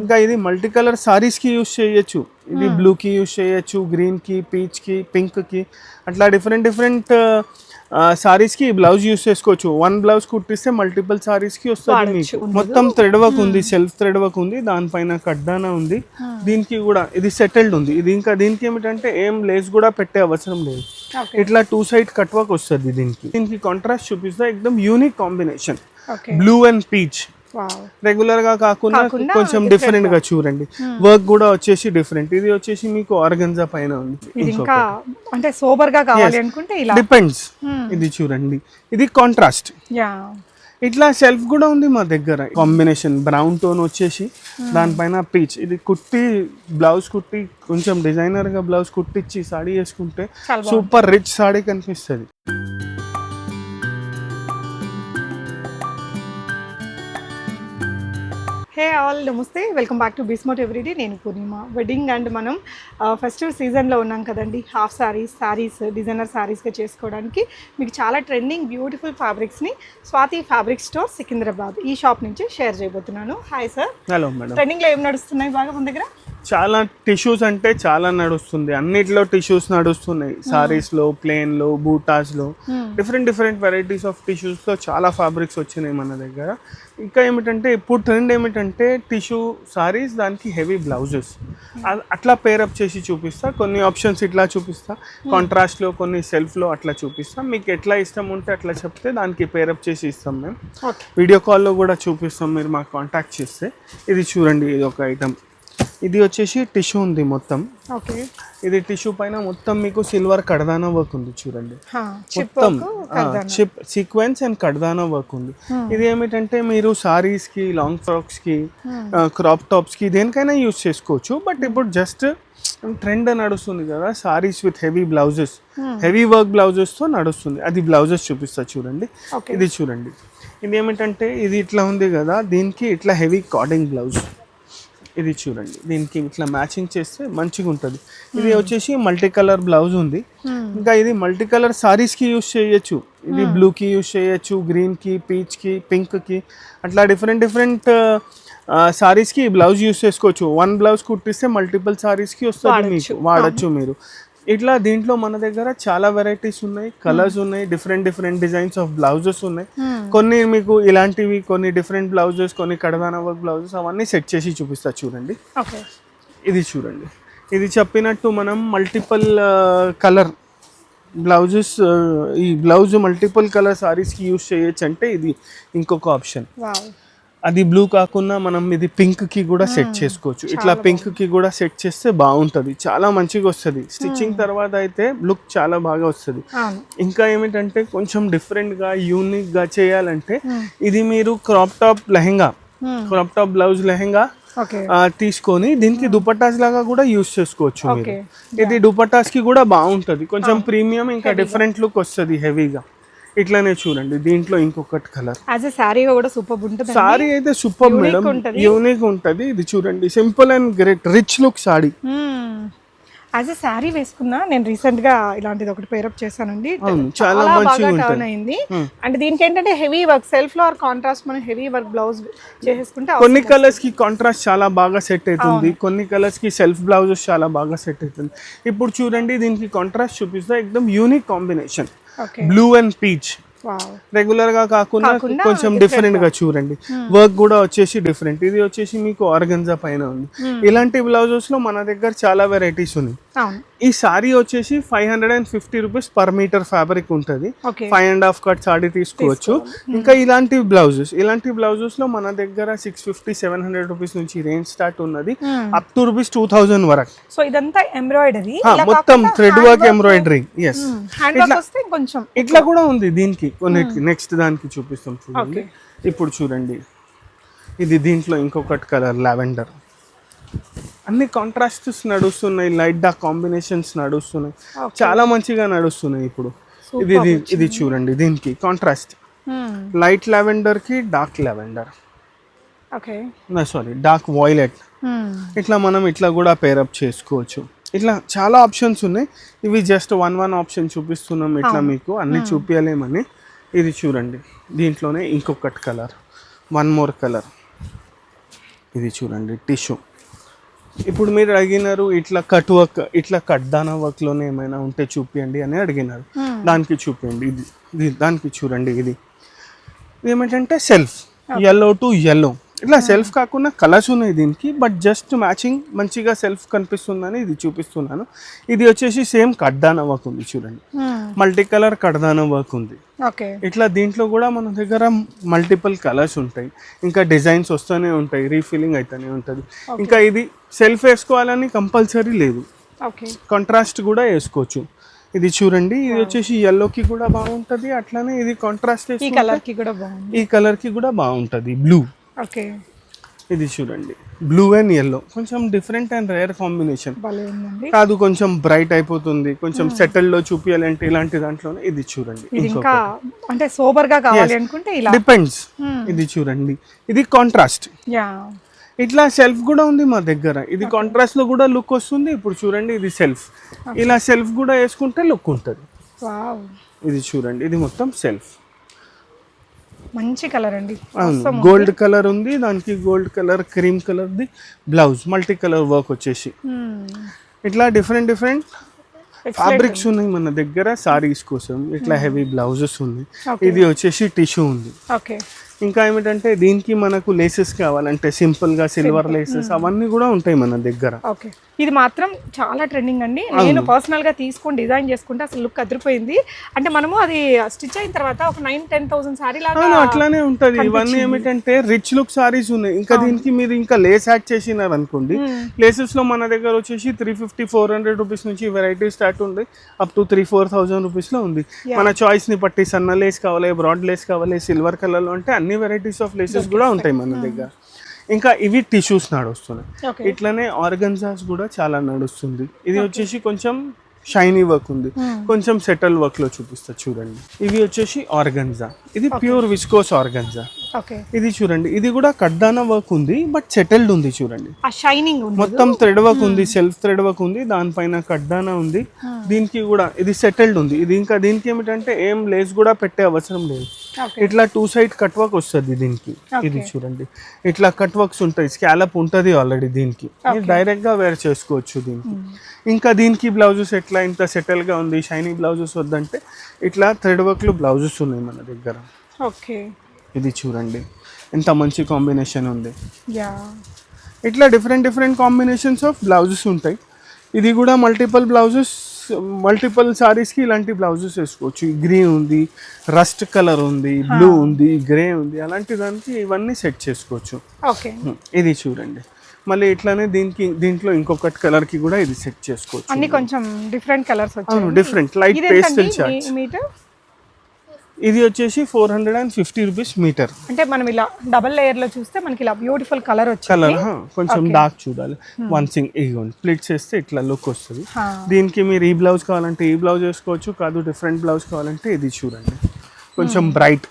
ఇంకా ఇది multi colour సారీస్కి యూస్ చేయొచ్చు. ఇది బ్లూ కి యూస్ చేయొచ్చు గ్రీన్కి పీచ్కి పింక్కి అట్లా డిఫరెంట్ డిఫరెంట్ సారీస్కి బ్లౌజ్ యూస్ చేసుకోవచ్చు. వన్ బ్లౌజ్ కుట్టిస్తే మల్టిపుల్ సారీస్కి వస్తుంది మీకు. మొత్తం థ్రెడ్ వర్క్ ఉంది సెల్ఫ్ థ్రెడ్ వర్క్ ఉంది దానిపైన కడ్డానా ఉంది. దీనికి కూడా ఇది సెటిల్డ్ ఉంది. ఇది ఇంకా దీనికి ఏమిటంటే ఏం లేస్ కూడా పెట్టే అవసరం లేదు. ఇట్లా టూ సైడ్ కట్ వర్క్ వస్తుంది దీనికి. దీనికి కాంట్రాస్ట్ చూపిస్తే ఎక్దమ్ unique combination blue and peach రెగ్యులర్గా కాకుండా కొంచెం డిఫరెంట్గా. చూడండి. వర్క్ కూడా వచ్చేసి డిఫరెంట్ ఇది వచ్చేసి మీకు ఆర్గన్జా పైన ఉంది. అంటే సోబర్గా కావాలి అనుకుంటే ఇలా. డిపెండ్స్ ఇది చూడండి. ఇది కాంట్రాస్ట్ ఇట్లా సెల్ఫ్ కూడా ఉంది మా దగ్గర. కాంబినేషన్ బ్రౌన్ టోన్ వచ్చేసి దానిపైన పీచ్ ఇది కుట్టి బ్లౌజ్ కుట్టి కొంచెం డిజైనర్గా బ్లౌజ్ కుట్టించి సాడీ వేసుకుంటే సూపర్ రిచ్ సాడీ కనిపిస్తుంది. హే ఆల్ నమస్తే. వెల్కమ్ బ్యాక్ టు బిస్మోట్ ఎవ్రీడే. నేను పూర్ణిమ. వెడ్డింగ్ అండ్ మనం ఫెస్టివ్ సీజన్లో ఉన్నాం కదండి. హాఫ్ సారీస్ సారీస్ డిజైనర్ సారీస్గా చేసుకోవడానికి మీకు చాలా ట్రెండింగ్ బ్యూటిఫుల్ ఫ్యాబ్రిక్స్ని స్వాతి ఫ్యాబ్రిక్ స్టోర్ సికింద్రాబాద్ ఈ షాప్ నుంచి షేర్ చేయబోతున్నాను. హాయ్ సార్ హలో మేడం ట్రెండింగ్లో ఏం నడుస్తున్నాయి బాగా మన దగ్గర? చాలా టిష్యూస్ అంటే చాలా నడుస్తుంది. అన్నిట్లో టిష్యూస్ నడుస్తున్నాయి. సారీస్లో ప్లేన్లో బూటాస్లో. డిఫరెంట్ డిఫరెంట్ వెరైటీస్ ఆఫ్ టిష్యూస్లో చాలా ఫ్యాబ్రిక్స్ వచ్చినాయి మన దగ్గర. ఇంకా ఏమిటంటే ఇప్పుడు ట్రెండ్ ఏమిటంటే టిష్యూ సారీస్ దానికి హెవీ బ్లౌజెస్. అట్లా పేరప్ చేసి చూపిస్తా. కొన్ని ఆప్షన్స్ ఇట్లా చూపిస్తా. కాంట్రాస్ట్లో కొన్ని సెల్ఫ్లో అట్లా చూపిస్తా. మీకు ఎట్లా ఇష్టం ఉంటే అట్లా చెప్తే దానికి పేరప్ చేసి ఇస్తాం మేము. వీడియో కాల్లో కూడా చూపిస్తాం. మీరు మాకు కాంటాక్ట్ చేస్తే. ఇది చూడండి ఇది ఒక ఐటమ్ ఇది వచ్చేసి టిష్యూ ఉంది మొత్తం. ఓకే. ఇది టిష్యూ పైన మొత్తం మీకు సిల్వర్ కడదానా వర్క్ ఉంది చూడండి. మొత్తం చిప్ సీక్వెన్స్ అండ్ కడదానా వర్క్ ఉంది. ఇది ఏమిటంటే మీరు సారీస్కి లాంగ్ ఫ్రాక్స్కి క్రాప్ టాప్స్కి దేనికైనా యూస్ చేసుకోవచ్చు. బట్ ఇప్పుడు జస్ట్ ట్రెండ్ నడుస్తుంది కదా saris with heavy blouses heavy work బ్లౌజెస్తో నడుస్తుంది. అది బ్లౌజెస్ చూపిస్తా చూడండి. ఇది చూడండి. ఇది ఏమిటంటే ఇది ఇట్లా ఉంది కదా దీనికి ఇట్లా హెవీ కార్డింగ్ బ్లౌజ్ ఇది చూడండి. దీనికి ఇట్లా మ్యాచింగ్ చేస్తే మంచిగా ఉంటుంది. ఇది వచ్చేసి మల్టీ కలర్ బ్లౌజ్ ఉంది. ఇంకా ఇది మల్టీ కలర్ సారీస్కి యూస్ చేయొచ్చు. ఇది బ్లూ కి యూస్ చేయొచ్చు గ్రీన్కి పీచ్కి పింక్కి. అట్లా డిఫరెంట్ డిఫరెంట్ సారీస్కి బ్లౌజ్ యూస్ చేసుకోవచ్చు. వన్ బ్లౌజ్ కుట్టిస్తే మల్టిపుల్ సారీస్కి వస్తుంది మీకు. వాడచ్చు. మీరు. ఇట్లా దీంట్లో మన దగ్గర చాలా వెరైటీస్ ఉన్నాయి కలర్స్ ఉన్నాయి different different designs of blouses ఉన్నాయి. కొన్ని మీకు ఇలాంటివి కొన్ని డిఫరెంట్ బ్లౌజెస్ కొన్ని కడదాన వర్క్ బ్లౌజెస్ అవన్నీ సెట్ చేసి చూపిస్తా చూడండి. ఇది చూడండి. ఇది చెప్పినట్టు మనం మల్టిపుల్ కలర్ బ్లౌజెస్ ఈ బ్లౌజ్ మల్టిపుల్ కలర్ సారీస్కి యూస్ చేయొచ్చు అంటే ఇది ఇంకొక ఆప్షన్ అది బ్లూ కాకుండా మనం ఇది పింక్కి కూడా సెట్ చేసుకోవచ్చు. ఇట్లా పింక్కి కూడా సెట్ చేస్తే బాగుంటది. చాలా మంచిగా వస్తుంది. స్టిచ్చింగ్ తర్వాత అయితే లుక్ చాలా బాగా వస్తుంది. ఇంకా ఏమిటంటే కొంచెం డిఫరెంట్గా యూనిక్గా చేయాలంటే ఇది మీరు crop top lehenga crop top blouse lehenga తీసుకొని దీనికి దుపట్టాస్ లాగా కూడా యూస్ చేసుకోవచ్చు మీరు. ఇది దుపట్టాస్కి కూడా బాగుంటది. కొంచెం ప్రీమియం ఇంకా డిఫరెంట్ లుక్ వస్తుంది హెవీగా ఇట్లానే చూడండి దీంట్లో ఇంకొకటి కలర్ యాజ్ శారీగా కూడా సూపర్ ఉంటుంది సారీ అయితే సూపర్ మేడం. యూనిక్ ఉంటది. ఇది చూడండి simple and great rich look sari as a sari వేసుకున్నా నేను రీసెంట్గా ఇలాంటిది ఒకటి పేరప్ చేశానండి. అవును, చాలా బాగా. టర్న్ అయింది. అండ్ దీనికి ఏంటంటే హెవీ వర్క్ సెల్ఫ్లో కాంట్రాస్ట్ మనం హెవీ వర్క్ బ్లౌజ్ చేసేసుకుంటే కొన్ని కలర్స్కి కాంట్రాస్ట్ చాలా బాగా సెట్ అవుతుంది. కొన్ని కలర్స్కి సెల్ఫ్ బ్లౌజెస్ చాలా బాగా సెట్ అవుతుంది. ఇప్పుడు చూడండి దీనికి కాంట్రాస్ట్ చూపిస్తే. ఎక్దమ్ unique combination blue and peach రెగ్యులర్గా కాకుండా కొంచెం డిఫరెంట్గా. చూడండి. వర్క్ కూడా వచ్చేసి డిఫరెంట్ ఇది వచ్చేసి మీకు ఆర్గన్జా పైన ఉంది. ఇలాంటి బ్లౌజెస్లో మన దగ్గర చాలా వెరైటీస్ ఉన్నాయి. ఈ సారీ వచ్చేసి five hundred and fifty rupees per metre fabric ఉంటుంది. Five and half cut sari తీసుకోవచ్చు. ఇంకా ఇలాంటి బ్లౌజెస్ ఇలాంటి బ్లౌజెస్లో మన దగ్గర six fifty seven hundred rupees నుంచి రేంజ్ స్టార్ట్ ఉన్నది. Up to rupees two thousand వరకు. సో ఇదంతా ఎంబ్రాయిడరీ మొత్తం థ్రెడ్ వర్క్ ఎంబ్రాయిడరీ ఎస్ కొంచెం ఇట్లా కూడా ఉంది దీనికి కొన్నిటికి. నెక్స్ట్ దానికి చూపిస్తాం చూడండి. ఇప్పుడు చూడండి. ఇది దీంట్లో ఇంకొకటి కలర్ లావెండర్ అన్ని కాంట్రాస్ట్స్ నడుస్తున్నాయి లైట్ డార్క్ కాంబినేషన్స్ నడుస్తున్నాయి. చాలా మంచిగా నడుస్తున్నాయి ఇప్పుడు. ఇది ఇది ఇది చూడండి దీనికి contrast light లావెండర్కి dark lavender okay sorry dark violet ఇట్లా మనం ఇట్లా కూడా పేరప్ చేసుకోవచ్చు. ఇట్లా చాలా ఆప్షన్స్ ఉన్నాయి. ఇవి జస్ట్ వన్ వన్ ఆప్షన్ చూపిస్తున్నాం ఇట్లా మీకు. అన్ని చూపించలేమని ఇది చూడండి. దీంట్లోనే ఇంకొకటి కలర్ వన్ మోర్ కలర్ ఇది చూడండి టిష్యూ ఇప్పుడు మీరు అడిగినారు ఇట్లా కట్ వర్క్ ఇట్లా కట్దాన వర్క్లోనే ఏమైనా ఉంటే చూపియండి అని అడిగినారు. దానికి చూపియండి ఇది దానికి చూడండి ఇది. ఇది ఏమిటంటే సెల్ఫ్. ఎల్లో టు ఎల్లో ఇట్లా సెల్ఫ్ కాకుండా కలర్స్ ఉన్నాయి దీనికి బట్ జస్ట్ మ్యాచింగ్ మంచిగా సెల్ఫ్ కనిపిస్తుందని ఇది చూపిస్తున్నాను. ఇది వచ్చేసి సేమ్ కడ్దాన వర్క్ ఉంది చూడండి. మల్టీ కలర్ కడ్దాన వర్క్ ఉంది. ఇట్లా దీంట్లో కూడా మన దగ్గర మల్టిపుల్ కలర్స్ ఉంటాయి. ఇంకా డిజైన్స్ వస్తూనే ఉంటాయి రీఫిల్లింగ్ అయితేనే ఉంటుంది. ఇంకా ఇది సెల్ఫ్ వేసుకోవాలని కంపల్సరీ లేదు. కాంట్రాస్ట్ కూడా వేసుకోవచ్చు. ఇది చూడండి ఇది వచ్చేసి ఎల్లోకి కూడా బాగుంటుంది. అట్లానే ఇది కాంట్రాస్ట్ ఈ కలర్కి కూడా ఈ కలర్కి కూడా బాగుంటుంది బ్లూ ఓకే. ఇది చూడండి. బ్లూ అండ్ ఎల్లో కొంచెం డిఫరెంట్ అండ్ రేర్ కాంబినేషన్ కాదు కొంచెం బ్రైట్ అయిపోతుంది. కొంచెం సెటిల్లో చూపించాలంటే ఇలాంటి దాంట్లోనే ఇది చూడండి. ఇంకా అంటే సోబర్గా కావాలి అనుకుంటే ఇలా. డిపెండ్స్ ఇది చూడండి. ఇది కాంట్రాస్ట్ ఇట్లా సెల్ఫ్ కూడా ఉంది మా దగ్గర. ఇది కాంట్రాస్ట్లో కూడా లుక్ వస్తుంది. ఇప్పుడు చూడండి ఇది సెల్ఫ్ ఇలా సెల్ఫ్ కూడా వేసుకుంటే లుక్ ఉంటుంది. ఇది చూడండి. ఇది మొత్తం సెల్ఫ్ మంచి కలర్ అండి. గోల్డ్ కలర్ ఉంది దానికి గోల్డ్ కలర్ క్రీమ్ కలర్ది బ్లౌజ్ మల్టీ కలర్ వర్క్ వచ్చేసి. ఇట్లా డిఫరెంట్ డిఫరెంట్ ఫ్యాబ్రిక్స్ ఉన్నాయి మన దగ్గర సారీస్ కోసం ఇట్లా హెవీ బ్లౌజెస్ ఉన్నాయి. ఇది వచ్చేసి టిష్యూ ఉంది. ఓకే. ఇంకా ఏమిటంటే దీనికి మనకు లేసెస్ కావాలంటే సింపుల్గా సిల్వర్ లేసెస్ అవన్నీ కూడా ఉంటాయి మన దగ్గర. ఓకే ఇది మాత్రం చాలా ట్రెండింగ్ అండి. నేను పర్సనల్గా తీసుకొని డిజైన్ చేసుకుంటే అసలు లుక్ అదిరిపోయింది. అంటే మనము అది స్టిచ్ అయిన తర్వాత ఒక నైన్ టెన్ థౌసండ్ సారీ లాగా అట్లానే ఉంటది. ఇవన్నీ ఏమిటంటే రిచ్ లుక్ సారీస్ ఉన్నాయి. ఇంకా దీనికి మీరు ఇంకా లేస్ యాడ్ చేసినారు అనుకోండి లేసెస్లో మన దగ్గర వచ్చేసి three fifty four hundred rupees నుంచి వెరైటీ స్టార్ట్ ఉంది. Up to three four thousand రూపీస్లో ఉంది. మన చాయిస్ని బట్టి సన్న లేస్ కావాలి బ్రాడ్ లేస్ కావాలి సిల్వర్ కలర్లో అంటే అన్ని వెరైటీస్ ఆఫ్ లేసెస్ కూడా ఉంటాయి మన దగ్గర. ఇంకా ఇవి టిష్యూస్ నడుస్తున్నాయి. ఇట్లనే ఆర్గన్జాస్ కూడా చాలా నడుస్తుంది. ఇది వచ్చేసి కొంచెం షైనీ వర్క్ ఉంది. కొంచెం సెటల్ వర్క్లో చూపిస్తా చూడండి. ఇవి వచ్చేసి ఆర్గన్జా ఇది ప్యూర్ విస్కోస్ ఆర్గన్జా ఇది చూడండి. ఇది కూడా కడ్దాన వర్క్ ఉంది బట్ సెటిల్డ్ ఉంది చూడండి. షైనింగ్ మొత్తం థ్రెడ్ వర్క్ ఉంది సెల్ఫ్ థ్రెడ్ వర్క్ ఉంది దానిపైన కడ్దాన ఉంది. దీనికి కూడా ఇది సెటిల్డ్ ఉంది. ఇది ఇంకా దీనికి ఏమిటంటే ఏం లేస్ కూడా పెట్టే అవసరం లేదు. ఇట్లా టూ సైడ్ కట్ వర్క్ వస్తుంది దీనికి. ఇది చూడండి. ఇట్లా కట్ వర్క్స్ ఉంటాయి. స్కాలప్ ఉంటుంది ఆల్రెడీ దీనికి. డైరెక్ట్గా వేర్ చేసుకోవచ్చు దీనికి. ఇంకా దీనికి బ్లౌజెస్ ఎట్లా? ఇంత సెటిల్గా ఉంది. షైనింగ్ బ్లౌజెస్ వద్దంటే ఇట్లా థ్రెడ్ వర్క్లో బ్లౌజెస్ ఉన్నాయి మన దగ్గర. ఓకే ఇది చూడండి. ఎంత మంచి కాంబినేషన్ ఉంది. యా ఇట్లా different different combinations of blouses ఉంటాయి. ఇది కూడా మల్టిపల్ బ్లౌజెస్ మల్టిపల్ సారీస్కి ఇలాంటి బ్లౌజెస్ వేసుకోవచ్చు గ్రీన్ ఉంది రస్ట్ కలర్ ఉంది బ్లూ ఉంది గ్రే ఉంది అలాంటి దానికి ఇవన్నీ సెట్ చేసుకోవచ్చు ఓకే ఇది చూడండి మళ్ళీ ఇట్లానే దీనికి దీంట్లో ఇంకొకటి కలర్కి కూడా ఇది సెట్ చేసుకోవచ్చు అన్ని కొంచెం డిఫరెంట్ కలర్స్ వచ్చాయి different light pastel charts metre ఇది వచ్చేసి four hundred and fifty rupees metre. అంటే మనం ఇలా డబల్ లేయర్లో చూస్తే మనకి ఇలా బ్యూటిఫుల్ కలర్ వచ్చింది. కలర్ కొంచెం డార్క్ చూడాలి. వన్ సింగ్ ఇగోండి ప్లిట్ చేస్తే ఇట్లా లుక్ వస్తుంది. దీనికి మీరు ఈ బ్లౌజ్ కావాలంటే ఈ బ్లౌజ్ వేసుకోవచ్చు కాదు డిఫరెంట్ బ్లౌజ్ కావాలంటే ఇది చూడండి. కొంచెం బ్రైట్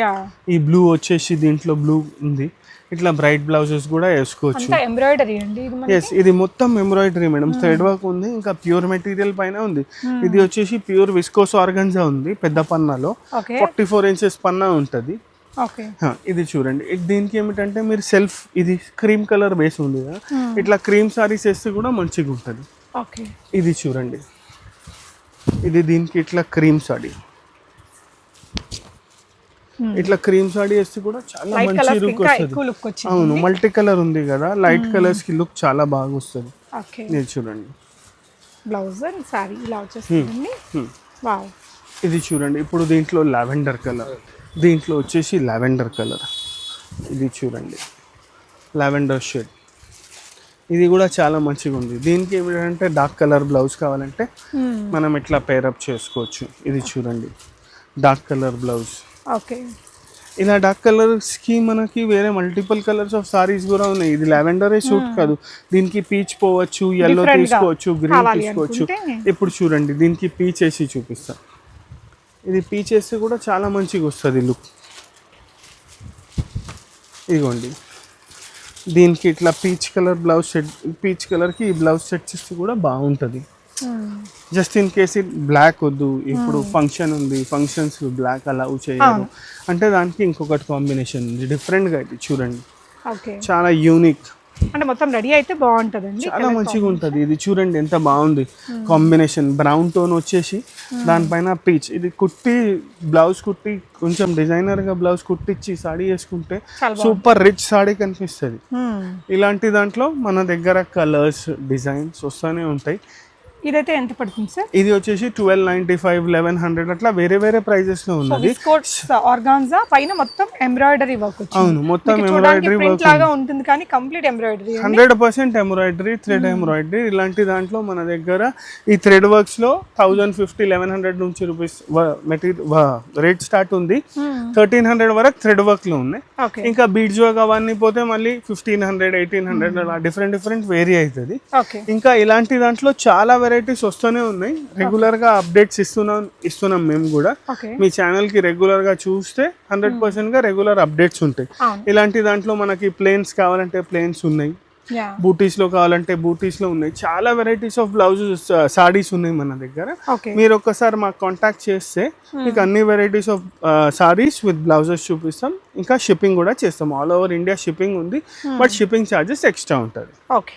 యా ఈ బ్లూ వచ్చేసి దీంట్లో బ్లూ ఉంది. ఇట్లా బ్రైట్ బ్లౌజెస్ కూడా వేసుకోవచ్చు. ఎంబ్రాయిడరీ అండి ఎస్ ఇది మొత్తం ఎంబ్రాయిడరీ మేడం థ్రెడ్ వర్క్ ఉంది ఇంకా ప్యూర్ మెటీరియల్ పైన ఉంది. ఇది వచ్చేసి ప్యూర్ విస్కోస్ ఆర్గన్జా ఉంది పెద్ద పన్నాలో. ఫార్టీ ఫోర్ ఇంచెస్ పన్నా ఉంటుంది. ఇది చూడండి. దీనికి ఏమిటంటే మీరు సెల్ఫ్ ఇది క్రీమ్ కలర్ బేస్ ఉంది కదా. ఇట్లా క్రీమ్ సారీస్ వేస్తే కూడా మంచిగా ఉంటుంది ఓకే. ఇది చూడండి. ఇది దీనికి ఇట్లా క్రీమ్ సాడీ ఇట్లా క్రీమ్ సాడీ వేస్తే కూడా చాలా మంచి లుక్ వస్తుంది. అవును మల్టీ కలర్ ఉంది కదా లైట్ కలర్స్కి లుక్ చాలా బాగా వస్తుంది. ఇది చూడండి. బ్లౌజ్ అండ్ సారీ ఇలా వచ్చేస్తుంది Hmm. వావ్ ఇది చూడండి ఇప్పుడు దీంట్లో లావెండర్ కలర్ దీంట్లో వచ్చేసి లావెండర్ కలర్ ఇది చూడండి. లావెండర్ షేడ్ ఇది కూడా చాలా మంచిగా ఉంది. దీనికి ఏమిటంటే డార్క్ కలర్ బ్లౌజ్ కావాలంటే మనం ఇట్లా పేరప్ చేసుకోవచ్చు. ఇది చూడండి. Dark colour blouse okay. ఇలా డార్క్ కలర్స్కి మనకి వేరే మల్టిపుల్ కలర్స్ ఆఫ్ సారీస్ కూడా ఉన్నాయి. ఇది లావెండరే సూట్ కాదు. దీనికి పీచ్ పోవచ్చు ఎల్లో తీసుకోవచ్చు గ్రీన్ తీసుకోవచ్చు. ఇప్పుడు చూడండి దీనికి పీచ్ వేసి చూపిస్తా. ఇది పీచ్ వేస్తే కూడా చాలా మంచిగా వస్తుంది లుక్ ఇదిగోండి. దీనికి ఇట్లా peach colour blouse set peach కలర్కి ఈ బ్లౌజ్ సెట్ చేస్తే కూడా బాగుంటుంది. Just in case it black వద్దు ఇప్పుడు ఫంక్షన్ ఉంది ఫంక్షన్స్ బ్లాక్ అలౌ చేయరు. అంటే దానికి ఇంకొకటి కాంబినేషన్ ఉంది డిఫరెంట్గా ఇది చూడండి. ఓకే చాలా యూనిక్ అంటే మొత్తం రెడీ అయితే బాగుంటుందండి చాలా మంచిగా ఉంటుంది ఇది చూడండి ఎంత బాగుంది. కాంబినేషన్ బ్రౌన్ టోన్ వచ్చేసి దానిపైన పీచ్ ఇది కుట్టి బ్లౌజ్ కుట్టి కొంచెం డిజైనర్గా బ్లౌజ్ కుట్టించి సాడీ వేసుకుంటే సూపర్ రిచ్ సాడీ కనిపిస్తుంది. Hmm. ఇలాంటి దాంట్లో మన దగ్గర కలర్స్ డిజైన్స్ వస్తూనే ఉంటాయి. ఇదైతే ఎంత పడుతుంది సార్? ఇది వచ్చేసి twelve ninety five eleven hundred అట్లా వేరే వేరే ప్రైజెస్లో ఉన్నది. విస్కోట్స్ ఆర్గాన్జా పైన మొత్తం ఎంబ్రాయిడరీ వర్క్ అవును మొత్తం ఎంబ్రాయిడరీ ప్రింట్ లాగా ఉంటుంది కానీ complete embroidery hundred percent embroidery thread embroidery ఇలాంటి దాంట్లో మన దగ్గర ఈ థ్రెడ్ వర్క్స్లో థౌజండ్ ఫిఫ్టీ లెవెన్ హండ్రెడ్ నుంచి రూపీస్ మెటీరియల్ రేట్ స్టార్ట్ ఉంది. థర్టీన్ హండ్రెడ్ వరకు థ్రెడ్ వర్క్లో ఉన్నాయి. ఓకే ఇంకా బీడ్స్ వర్క్ అవన్నీ పోతే మళ్ళీ ఫిఫ్టీన్ హండ్రెడ్ ఎయిటీన్ హండ్రెడ్ అలా డిఫరెంట్ డిఫరెంట్ వేరీ అవుతుంది. ఓకే ఇంకా ఇలాంటి దాంట్లో చాలా వెరైటీస్ వస్తూనే ఉన్నాయి. రెగ్యులర్గా అప్డేట్స్ ఇస్తున్నాం ఇస్తున్నాం మేము కూడా. మీ ఛానల్కి రెగ్యులర్గా చూస్తే హండ్రెడ్ పర్సెంట్గా రెగ్యులర్ అప్డేట్స్ ఉంటాయి ఇలాంటి దాంట్లో మనకి ప్లేన్స్ కావాలంటే ప్లేన్స్ ఉన్నాయి. యా బూటీస్లో కావాలంటే బూటీస్లో ఉన్నాయి. చాలా వెరైటీస్ ఆఫ్ బ్లౌజెస్ సాడీస్ ఉన్నాయి మన దగ్గర. మీరు ఒక్కసారి మాకు కాంటాక్ట్ చేస్తే మీకు అన్ని varieties of saris with blouses చూపిస్తాం. ఇంకా షిప్పింగ్ కూడా చేస్తాం. ఆల్ ఓవర్ ఇండియా షిప్పింగ్ ఉంది. బట్ షిప్పింగ్ ఛార్జెస్ ఎక్స్ట్రా ఉంటుంది. ఓకే